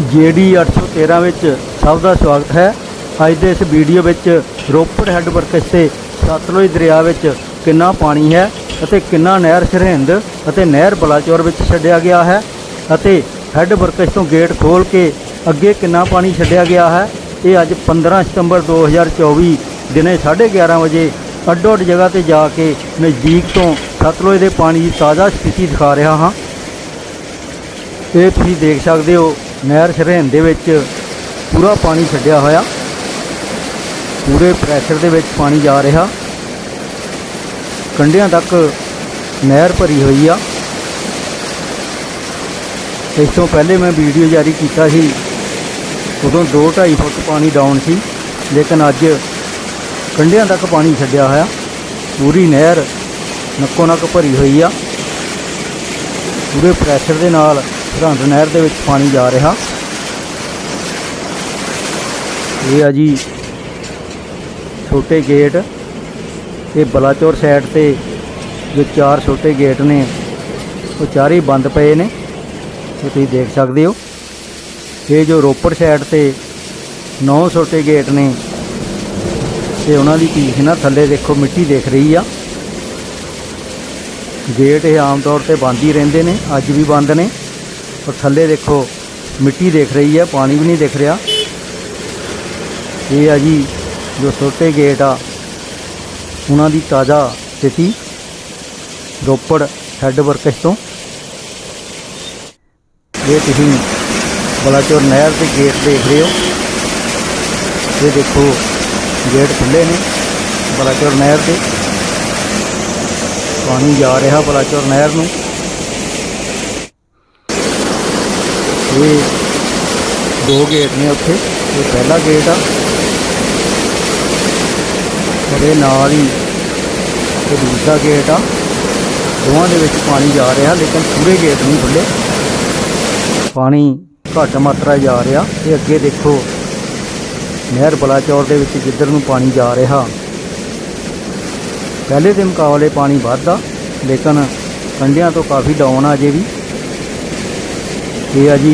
GD 813 ਵਿੱਚ ਸਭ ਦਾ ਸਵਾਗਤ ਹੈ। ਅੱਜ ਦੇ ਇਸ ਵੀਡੀਓ ਵਿੱਚ ਰੋਪੜ ਹੈੱਡ ਵਰਕਸ ਤੇ ਸਤਲੁਜ ਦਰਿਆ ਵਿੱਚ ਕਿੰਨਾ ਪਾਣੀ ਹੈ ਅਤੇ ਕਿੰਨਾ ਨਹਿਰ ਸਰਹਿੰਦ ਅਤੇ ਨਹਿਰ ਬਲਾਚੌਰ ਵਿੱਚ ਛੱਡਿਆ ਗਿਆ ਹੈ ਅਤੇ ਹੈੱਡ ਵਰਕਸ ਤੋਂ ਗੇਟ ਖੋਲ ਕੇ ਅੱਗੇ ਕਿੰਨਾ ਪਾਣੀ ਛੱਡਿਆ ਗਿਆ ਹੈ। ਇਹ ਅੱਜ 15 ਸਤੰਬਰ 2024 ਦਿਨੇ 11:30 ਵਜੇ ਅੱਡੋ ਅੱਡ ਜਗ੍ਹਾ ਤੇ ਜਾ ਕੇ ਨਜ਼ਦੀਕ ਤੋਂ ਸਤਲੁਜ ਦੇ ਪਾਣੀ ਦੀ ਤਾਜ਼ਾ ਸਥਿਤੀ ਦਿਖਾ ਰਿਹਾ ਹਾਂ। ਇਹ ਤੁਸੀਂ ਦੇਖ ਸਕਦੇ ਹੋ ਨਹਿਰ ਸਰਹਿੰਦ ਦੇ ਵਿੱਚ ਪੂਰਾ ਪਾਣੀ ਛੱਡਿਆ ਹੋਇਆ। ਪੂਰੇ ਪ੍ਰੈਸ਼ਰ ਦੇ ਵਿੱਚ ਪਾਣੀ ਜਾ ਰਿਹਾ। ਕੰਢਿਆਂ ਤੱਕ ਨਹਿਰ ਭਰੀ ਹੋਈ ਆ। ਇਸ ਤੋਂ ਪਹਿਲੇ ਮੈਂ ਵੀਡੀਓ ਜਾਰੀ ਕੀਤਾ ਸੀ। ਉਦੋਂ 2.5 ਫੁੱਟ ਪਾਣੀ ਡਾਊਨ ਸੀ, ਲੇਕਿਨ ਅੱਜ ਕੰਢਿਆਂ ਤੱਕ ਪਾਣੀ ਛੱਡਿਆ ਹੋਇਆ। ਪੂਰੀ ਨਹਿਰ ਨੱਕੋ ਨੱਕ ਭਰੀ ਹੋਈ ਆ। ਪੂਰੇ ਪ੍ਰੈਸ਼ਰ ਦੇ ਨਾਲ ਸਰਹੰਦ ਨਹਿਰ ਦੇ ਵਿੱਚ ਪਾਣੀ ਜਾ ਰਿਹਾ। ਇਹ ਆ ਜੀ ਛੋਟੇ ਗੇਟ। ਇਹ ਬਲਾਚੌਰ ਸਾਈਡ ਤੇ ਜੋ ਚਾਰ ਛੋਟੇ ਗੇਟ ਨੇ, ਉਹ ਚਾਰੇ ਬੰਦ ਪਏ ਨੇ। ਇਹ ਤੁਸੀਂ ਦੇਖ ਸਕਦੇ ਹੋ। ਇਹ ਜੋ ਰੋਪੜ ਸਾਈਡ ਤੇ ਨੌ ਛੋਟੇ ਗੇਟ ਨੇ ਤੇ ਉਹਨਾਂ ਦੀ ਪੀਖ ਨਾ, ਥੱਲੇ ਦੇਖੋ ਮਿੱਟੀ ਦੇਖ ਰਹੀ ਆ। ਗੇਟ ਇਹ ਆਮ ਤੌਰ ਤੇ ਬੰਦ ਹੀ ਰਹਿੰਦੇ ਨੇ, ਅੱਜ ਵੀ ਬੰਦ ਨੇ। ਔਰ ਥੱਲੇ ਦੇਖੋ, ਮਿੱਟੀ ਦੇਖ ਰਹੀ ਹੈ, ਪਾਣੀ ਵੀ ਨਹੀਂ ਦਿਖ ਰਿਹਾ। ਇਹ ਆ ਜੀ ਜੋ ਛੋਟੇ ਗੇਟ ਆ, ਉਹਨਾਂ ਦੀ ਤਾਜ਼ਾ ਸਥਿਤੀ, ਰੋਪੜ ਹੈੱਡ ਵਰਕਸ ਤੋਂ। ਇਹ ਤੁਸੀਂ ਬਲਾਚੌਰ ਨਹਿਰ ਦੇ ਗੇਟ ਦੇਖ ਰਹੇ ਹੋ। ਇਹ ਦੇਖੋ, ਗੇਟ ਖੁੱਲੇ ਨੇ ਬਲਾਚੌਰ ਨਹਿਰ ਦੇ। ਪਾਣੀ ਜਾ ਰਿਹਾ ਬਲਾਚੌਰ ਨਹਿਰ ਨੂੰ। ਇਹ ਦੋ ਗੇਟ ਨੇ ਉੱਥੇ। ਇਹ ਪਹਿਲਾ ਗੇਟ ਆ। ਉਹਦੇ ਨਾਲ ਹੀ ਇਹ ਦੂਸਰਾ ਗੇਟ ਆ। ਦੋਵਾਂ ਦੇ ਵਿੱਚ ਪਾਣੀ ਜਾ ਰਿਹਾ, ਲੇਕਿਨ ਪੂਰੇ ਗੇਟ ਨਹੀਂ ਖੁੱਲੇ ਪਾਣੀ ਘੱਟ ਮਾਤਰਾ ਜਾ ਰਿਹਾ। ਤੇ ਅੱਗੇ ਦੇਖੋ, ਨਹਿਰ ਬਲਾਚੌਰ ਦੇ ਵਿੱਚ ਜਿੱਧਰ ਨੂੰ ਪਾਣੀ ਜਾ ਰਿਹਾ, ਪਹਿਲੇ ਦੇ ਮੁਕਾਬਲੇ ਪਾਣੀ ਵੱਧਦਾ, ਲੇਕਿਨ ਕੰਢਿਆਂ ਤੋਂ ਕਾਫੀ ਡਾਊਨ ਆ ਜੇ ਵੀ। ਇਹ ਆ ਜੀ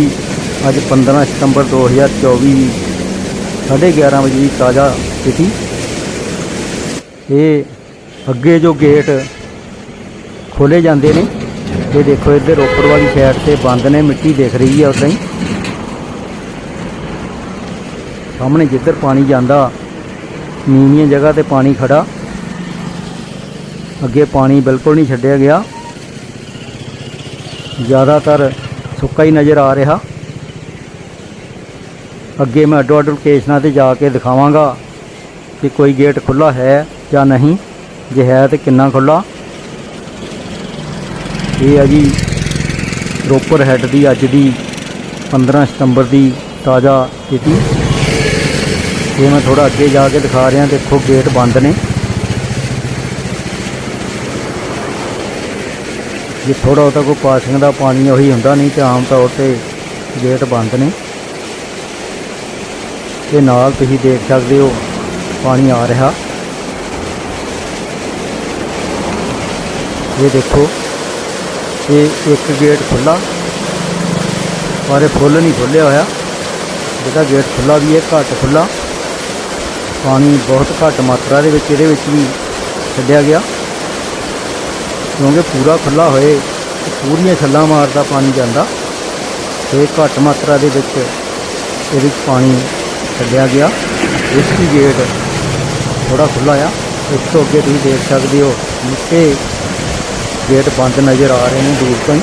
ਅੱਜ 15 ਸਤੰਬਰ 2024 11:30 ਵਜੇ ਦੀ ਤਾਜ਼ਾ ਸਥਿਤੀ ਇਹ ਅੱਗੇ ਜੋ ਗੇਟ ਖੋਲੇ ਜਾਂਦੇ ਨੇ, ਇਹ ਦੇਖੋ ਇੱਧਰ ਰੋਪੜ ਵਾਲੀ ਸਾਈਡ ਤੇ ਬੰਦ ਨੇ, ਮਿੱਟੀ ਦਿਖ ਰਹੀ ਹੈ ਉਦਾਂ ਹੀ ਸਾਹਮਣੇ ਜਿੱਧਰ ਪਾਣੀ ਜਾਂਦਾ, ਨੀਵੀਆਂ ਜਗ੍ਹਾ ਤੇ ਪਾਣੀ ਖੜਾ ਅੱਗੇ ਪਾਣੀ ਬਿਲਕੁਲ ਨਹੀਂ ਛੱਡਿਆ ਗਿਆ। ਜ਼ਿਆਦਾਤਰ ਸੁੱਕਾ ਹੀ ਨਜ਼ਰ ਆ ਰਿਹਾ। ਅੱਗੇ ਮੈਂ ਅੱਡੋ ਅੱਡ ਲੋਕੇਸ਼ਨਾਂ ਤੇ ਜਾ ਕੇ ਦਿਖਾਵਾਂਗਾ ਕਿ ਕੋਈ ਗੇਟ ਖੁੱਲਾ ਹੈ ਜਾਂ ਨਹੀਂ, ਜੇ ਹੈ ਤੇ ਕਿੰਨਾ ਖੁੱਲਾ ਇਹ ਆ ਜੀ ਰੋਪੜ ਹੈੱਡ ਦੀ ਅੱਜ ਦੀ 15 ਸਤੰਬਰ ਦੀ ਤਾਜ਼ਾ ਸਥਿਤੀ। ਇਹ ਮੈਂ ਥੋੜਾ ਅੱਗੇ ਜਾ ਕੇ ਦਿਖਾ ਰਿਹਾ, ਦੇਖੋ ਗੇਟ ਬੰਦ ਨੇ। ਜੇ ਥੋੜਾ ਉਹਦਾ ਕੋਈ ਪਾਸਿੰਗ ਦਾ ਪਾਣੀ ਉਹੀ ਹੁੰਦਾ ਨਹੀਂ ਤੇ ਆਮ ਤੌਰ ਤੇ ਗੇਟ ਬੰਦ ਨੇ। ਤੇ ਨਾਲ ਤੁਸੀਂ ਦੇਖ ਸਕਦੇ ਹੋ ਪਾਣੀ ਆ ਰਿਹਾ। ਇਹ ਦੇਖੋ, ਇਹ ਇੱਕ ਗੇਟ ਖੁੱਲਾ ਪਰ ਇਹ ਫੁੱਲ ਨਹੀਂ ਖੁੱਲਿਆ ਹੋਇਆ। ਜਿਹੜਾ ਗੇਟ ਖੁੱਲਾ ਵੀ ਹੈ, ਘੱਟ ਖੁੱਲਾ ਪਾਣੀ ਬਹੁਤ ਘੱਟ ਮਾਤਰਾ ਦੇ ਵਿੱਚ, ਇਹਦੇ ਵਿੱਚ ਵੀ ਛੱਡਿਆ ਗਿਆ। ਕਿਉਂਕਿ ਪੂਰਾ ਖੁੱਲਾ ਹੋਏ, ਪੂਰੀਆਂ ਛੱਲਾਂ ਮਾਰਦਾ ਪਾਣੀ ਜਾਂਦਾ। ਤੇ ਘੱਟ ਮਾਤਰਾ ਦੇ ਵਿੱਚ ਇਹਦੇ ਵਿੱਚ ਪਾਣੀ ਛੱਡਿਆ ਗਿਆ। ਇਸ ਦੀ ਗੇਟ ਥੋੜਾ ਖੁੱਲਾ ਆ। ਇਸ ਤੋਂ ਅੱਗੇ ਤੁਸੀਂ ਦੇਖ ਸਕਦੇ ਹੋ, ਨਿੱਕੇ ਗੇਟ ਬੰਦ ਨਜ਼ਰ ਆ ਰਹੇ ਨੇ ਦੂਰ ਤੋਂ ਹੀ।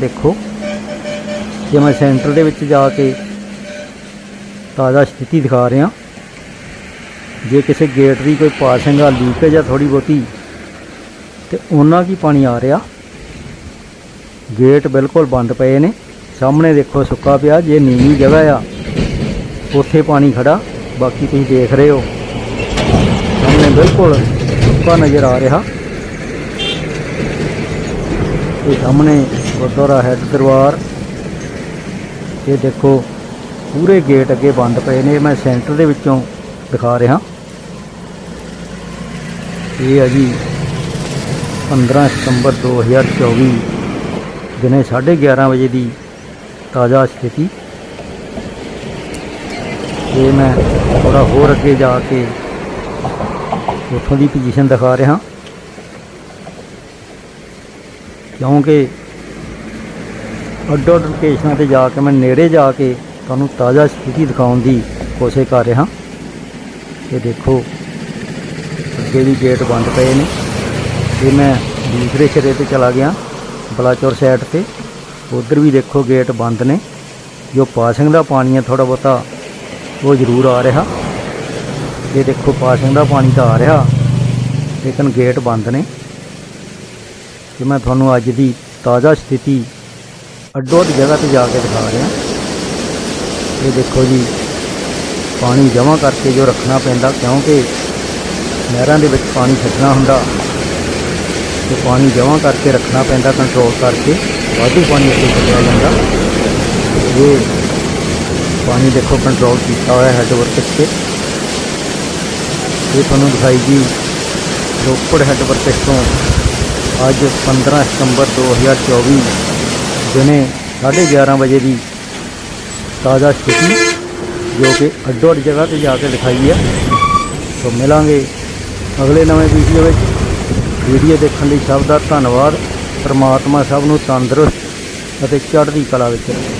ਦੇਖੋ, ਜੇ ਮੈਂ ਸੈਂਟਰ ਦੇ ਵਿੱਚ ਜਾ ਕੇ ਤਾਜ਼ਾ ਸਥਿਤੀ ਦਿਖਾ ਰਿਹਾ, ਜੇ ਕਿਸੇ ਗੇਟ ਦੀ ਕੋਈ ਪਾਸਿੰਗ ਆ, ਲੀਕੇਜ ਆ ਥੋੜੀ ਬਹੁਤੀ ਤੇ ਉਹਨਾਂ ਕੀ ਪਾਣੀ ਆ ਰਿਹਾ? ਗੇਟ ਬਿਲਕੁਲ ਬੰਦ ਪਏ ਨੇ। ਸਾਹਮਣੇ ਦੇਖੋ ਸੁੱਕਾ ਪਿਆ, ਜੇ ਨੀਵੀਂ ਜਗ੍ਹਾ ਆ, ਉੱਥੇ ਪਾਣੀ ਖੜਾ, ਬਾਕੀ ਤੁਸੀਂ ਦੇਖ ਰਹੇ ਹੋ। ਸਾਹਮਣੇ ਬਿਲਕੁਲ ਸੁੱਕਾ ਨਜ਼ਰ ਆ ਰਿਹਾ। ਇਹ ਸਾਹਮਣੇ ਗੁਰਦੁਆਰਾ ਹੈੱਡ ਦਰਬਾਰ। ਇਹ ਦੇਖੋ, ਪੂਰੇ ਗੇਟ ਅੱਗੇ ਬੰਦ ਪਏ ਨੇ। ਮੈਂ ਸੈਂਟਰ ਦੇ ਵਿੱਚੋਂ ਦਿਖਾ ਰਿਹਾ। ਇਹ ਹੈ ਜੀ 15 ਸਤੰਬਰ 2024 ਦਿਨੇ 11:30 ਵਜੇ ਦੀ ਤਾਜ਼ਾ ਸਥਿਤੀ। ਇਹ ਮੈਂ ਥੋੜਾ ਹੋਰ ਅੱਗੇ ਜਾ ਕੇ ਉੱਥੋਂ ਦੀ ਪੋਜੀਸ਼ਨ ਦਿਖਾ ਰਿਹਾ। ਕਿਉਂਕਿ ਅੱਡੋ ਅੱਡ ਲੋਕੇਸ਼ਨਾਂ ਤੇ ਜਾ ਕੇ, ਮੈਂ ਨੇੜੇ ਜਾ ਕੇ ਤੁਹਾਨੂੰ ਤਾਜ਼ਾ ਸਥਿਤੀ ਦਿਖਾਉਣ ਦੀ ਕੋਸ਼ਿਸ਼ ਕਰ ਰਿਹਾ। ਇਹ ਦੇਖੋ, ਅੱਗੇ ਵੀ ਗੇਟ ਬੰਦ ਪਏ ਨੇ। ਤੇ ਮੈਂ ਦੂਸਰੇ ਸਿਰੇ ਤੇ ਚਲਾ ਗਿਆ, ਬਲਾਚੌਰ ਸਾਈਡ ਤੇ। ਉਧਰ ਵੀ ਦੇਖੋ ਗੇਟ ਬੰਦ ਨੇ। ਜੋ ਪਾਸਿੰਗ ਦਾ ਪਾਣੀ ਹੈ ਥੋੜਾ ਬਹੁਤਾ ਉਹ ਜ਼ਰੂਰ ਆ ਰਿਹਾ। ਇਹ ਦੇਖੋ ਪਾਸਿੰਗ ਦਾ ਪਾਣੀ ਤਾਂ ਆ ਰਿਹਾ, ਲੇਕਿਨ ਗੇਟ ਬੰਦ ਨੇ। ਤੇ ਮੈਂ ਤੁਹਾਨੂੰ ਅੱਜ ਦੀ ਤਾਜ਼ਾ ਸਥਿਤੀ ਅੱਡੋ ਅੱਡ ਜਗ੍ਹਾ ਤੇ ਜਾ ਕੇ ਦਿਖਾ ਰਿਹਾ। ਇਹ ਦੇਖੋ ਜੀ, ਪਾਣੀ ਜਮ੍ਹਾਂ ਕਰਕੇ ਜੋ ਰੱਖਣਾ ਪੈਂਦਾ, ਕਿਉਂਕਿ ਨਹਿਰਾਂ ਦੇ ਵਿੱਚ ਪਾਣੀ ਛੱਡਣਾ ਹੁੰਦਾ। ਤੇ ਪਾਣੀ ਜਮ੍ਹਾਂ ਕਰਕੇ ਰੱਖਣਾ ਪੈਂਦਾ ਕੰਟਰੋਲ ਕਰਕੇ। ਵਾਧੂ ਪਾਣੀ ਅੱਗੇ ਛੱਡਿਆ ਜਾਂਦਾ। ਇਹ ਪਾਣੀ ਦੇਖੋ ਕੰਟਰੋਲ ਕੀਤਾ ਹੋਇਆ ਹੈਡ ਵਰਕਸ ਤੇ ਇਹ ਤੁਹਾਨੂੰ ਦਿਖਾਈ ਜੀ, ਰੋਪੜ ਹੈਡ ਵਰਕਸ ਤੋਂ ਅੱਜ 15 ਸਤੰਬਰ 2024 ਦਿਨੇ 11:30 ਵਜੇ ਦੀ ਤਾਜ਼ਾ ਸਥਿਤੀ, ਜੋ ਕਿ ਅੱਡੋ ਅੱਡ ਜਗ੍ਹਾ ਤੇ ਜਾ ਕੇ ਦਿਖਾਈ ਹੈ। ਸੋ ਮਿਲਾਂਗੇ ਅਗਲੇ ਨਵੇਂ ਵੀਡੀਓ ਵਿੱਚ। ਵੀਡੀਓ ਦੇਖਣ ਲਈ ਸਭ ਦਾ ਧੰਨਵਾਦ, ਪਰਮਾਤਮਾ ਸਭ ਨੂੰ ਤੰਦਰੁਸਤ ਅਤੇ ਚੜ੍ਹਦੀ ਕਲਾ ਵਿੱਚ ਰੱਖੇ।